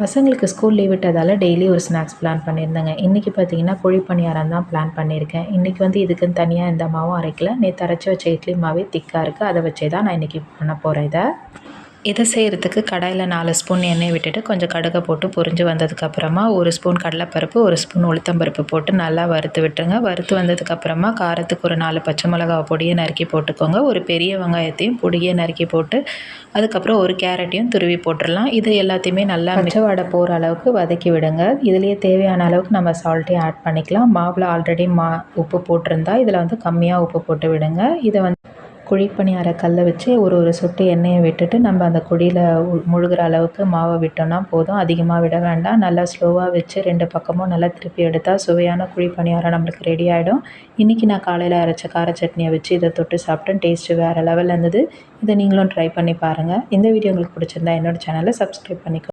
பசங்களுக்கு school leave விட்டதால் daily ஒரு ஸ்நாக்ஸ் பிளான் பண்ணியிருந்தேங்க. இன்றைக்கி பார்த்தீங்கன்னா குழி பணியாரம் தான் பிளான் பண்ணியிருக்கேன். இன்றைக்கி வந்து இதுக்குன்னு தனியாக இந்த மாவும் அரைக்கல. நேற்று அரைச்சி வச்ச இட்லி மாவே திக்காக இருக்குது அதை வச்சே தான் நான் இன்றைக்கி பண்ண போகிறேன் இதை. இதை செய்கிறதுக்கு கடாயில் நாலு ஸ்பூன் எண்ணெய் விட்டுட்டு கொஞ்சம் கடுகை போட்டு பொரிஞ்சு வந்ததுக்கப்புறமா ஒரு ஸ்பூன் கடலைப்பருப்பு ஒரு ஸ்பூன் உளுத்தம்பருப்பு போட்டு நல்லா வறுத்து விட்டுருங்க. வறுத்து வந்ததுக்கப்புறமா காரத்துக்கு ஒரு நாலு பச்சை மிளகா பொடியை நறுக்கி போட்டுக்கோங்க. ஒரு பெரிய வெங்காயத்தையும் பொடியை நறுக்கி போட்டு அதுக்கப்புறம் ஒரு கேரட்டையும் துருவி போட்டுடலாம். இது எல்லாத்தையுமே நல்லா மிச்சவாடை போகிற அளவுக்கு வதக்கி விடுங்க. இதுலேயே தேவையான அளவுக்கு நம்ம சால்ட்டையும் ஆட் பண்ணிக்கலாம். மாவில் ஆல்ரெடி மா உப்பு போட்டிருந்தா இதில் வந்து கம்மியாக உப்பு போட்டு விடுங்க. இதை வந்து குழிப்பணியார கல்லை வச்சு ஒரு ஒரு சொட்டு எண்ணெயை விட்டுட்டு நம்ம அந்த குழியில் முழுகிற அளவுக்கு மாவை விட்டோம்னா போதும். அதிகமாக விட வேண்டாம். நல்லா ஸ்லோவாக வச்சு ரெண்டு பக்கமும் நல்லா திருப்பி எடுத்தால் சுவையான குழிப்பணியாரம் நம்மளுக்கு ரெடி ஆகிடும் இன்றைக்கி நான் காலையில் அரைச்ச கார சட்னியை வச்சு இதை தொட்டு சாப்பிட்டேன். டேஸ்ட்டு வேறு லெவலில் இருந்தது. இதை நீங்களும் ட்ரை பண்ணி பாருங்கள் இந்த வீடியோ உங்களுக்கு பிடிச்சிருந்தா என்னோடய சேனலை சப்ஸ்கிரைப் பண்ணிக்கோ.